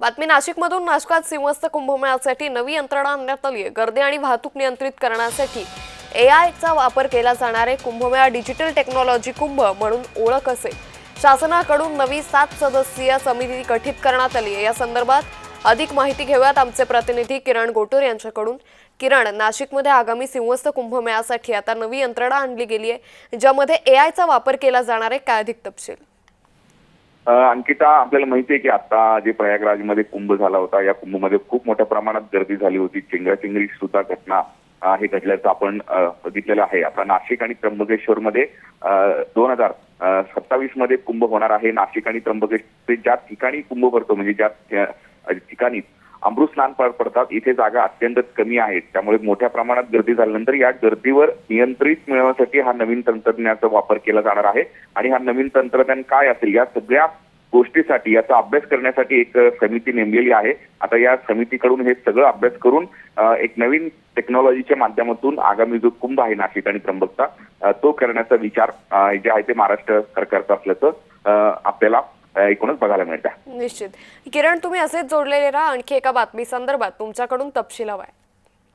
बातमी नाशिकमधून नाशकात सिंहस्थ कुंभमेळ्यासाठी नवी यंत्रणा आणण्यात आली आहे. गर्दी आणि वाहतूक नियंत्रित करण्यासाठी ए आयचा वापर केला जाणार आहे. कुंभमेळा डिजिटल टेक्नॉलॉजी कुंभ म्हणून ओळख असेल शासनाकडून नवी सात सदस्यीय समिती गठीत करण्यात आली आहे. या संदर्भात अधिक माहिती घेऊयात आमचे प्रतिनिधी किरण गोटूर यांच्याकडून. किरण नाशिकमध्ये आगामी सिंहस्थ कुंभमेळ्यासाठी आता नवी यंत्रणा आणली गेली आहे ज्यामध्ये ए आयचा वापर केला जाणार आहे. काय अधिक तपशील? अंकिता आपल्याला माहिती आहे की आता जे प्रयागराजमध्ये कुंभ झाला होता या कुंभमध्ये खूप मोठ्या प्रमाणात गर्दी झाली होती. चिंगराचिंगरी सुद्धा घटना हे घडल्याचं आपण बघितलेलं आहे. आता नाशिक आणि त्र्यंबकेश्वरमध्ये दोन हजार सत्तावीसमध्ये कुंभ होणार आहे. नाशिक आणि त्र्यंबकेश्वर ज्या ठिकाणी कुंभ भरतो म्हणजे ज्या ठिकाणी अमृत स्नान पार पडतात. इथे जागा अत्यंत कमी आहेत त्यामुळे मोठ्या प्रमाणात गर्दी झाल्यानंतर या गर्दीवर नियंत्रित मिळवण्यासाठी हा नवीन तंत्रज्ञानाचा वापर केला जाणार आहे. आणि हा नवीन तंत्रज्ञान काय असेल? या सगळ्या गोष्टीसाठी याचा अभ्यास करण्यासाठी एक समिती नेमलेली आहे. आता या समितीकडून हे सगळं अभ्यास करून एक नवीन टेक्नॉलॉजीच्या माध्यमातून आगामी जो कुंभ आहे नाशिक आणि त्र्यंबकचा तो करण्याचा विचार जे आहे ते महाराष्ट्र सरकारचा असल्याचं आपल्याला एकूणच बघायला मिळतात निश्चित. किरण तुम्ही असेच जोडलेले राहा. आणखी एका बातमी संदर्भात तुमच्याकडून तपशील हवाय